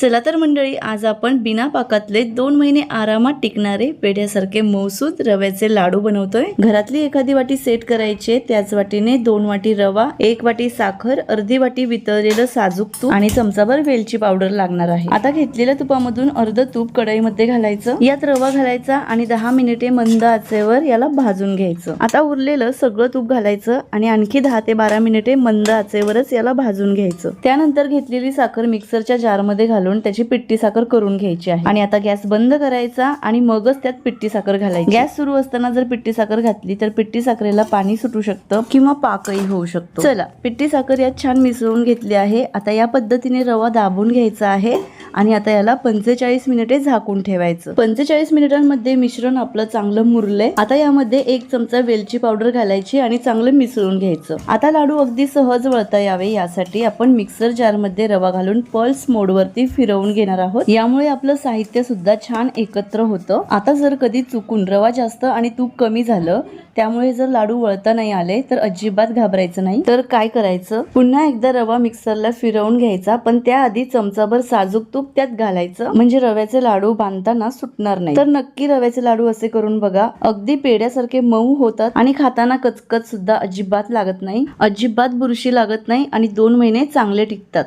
चला तर मंडळी आज आपण बिना पाकातले दोन महिने आरामात टिकणारे पेढ्यासारखे मौसूद रव्याचे लाडू बनवतोय. घरातली एखादी वाटी सेट करायचे त्याच वाटीने दोन वाटी रवा एक वाटी साखर अर्धी वाटी वितळलेलं साजूक तूप आणि चमचाभर वेलची पावडर लागणार आहे. आता घेतलेल्या तुपामधून अर्ध तूप कढईमध्ये घालायचं. यात रवा घालायचा आणि दहा मिनिटे मंद आचेवर याला भाजून घ्यायचं. आता उरलेलं सगळं तूप घालायचं आणि आणखी दहा ते बारा मिनिटे मंद आचेवरच याला भाजून घ्यायचं. त्यानंतर घेतलेली साखर मिक्सरच्या जारमध्ये घालून त्याची पिट्टी साखर करून घ्यायची आहे. आणि आता गॅस बंद करायचा आणि मगच त्यात पिट्टी साखर घालायची. गॅस सुरू असताना जर पिट्टी साखर घातली तर पिट्टी साखरेला पाणी सुटू शकतं किंवा पाकही होऊ शकतो. चला पिट्टी साखर यात छान मिसळून घेतली आहे. आता या पद्धतीने रवा दाबून घ्यायचा आहे. आणि आता याला पंचेचाळीस मिनिटे झाकून ठेवायचं. पंचेचाळीस मिनिटांमध्ये मिश्रण आपलं चांगलं मुरलंय. आता यामध्ये एक चमचा वेलची पावडर घालायची आणि चांगलं मिसळून घ्यायचं. आता लाडू अगदी सहज वळता यावे यासाठी आपण मिक्सर जारमध्ये रवा घालून पल्स मोडवरती फिरवून घेणार आहोत. यामुळे आपलं साहित्य सुद्धा छान एकत्र होतं. आता जर कधी चुकून रवा जास्त आणि तूप कमी झालं त्यामुळे जर लाडू वळता नाही आले तर अजिबात घाबरायचं नाही. तर काय करायचं? पुन्हा एकदा रवा मिक्सरला फिरवून घ्यायचा पण त्याआधी चमचाभर साजूक तूप त्यात घालायचं. म्हणजे रव्याचे लाडू बांधताना सुटणार नाही. तर नक्की रव्याचे लाडू असे करून बघा. अगदी पेड्यासारखे मऊ होतात आणि खाताना कचकच सुद्धा अजिबात लागत नाही. अजिबात बुरशी लागत नाही आणि दोन महिने चांगले टिकतात.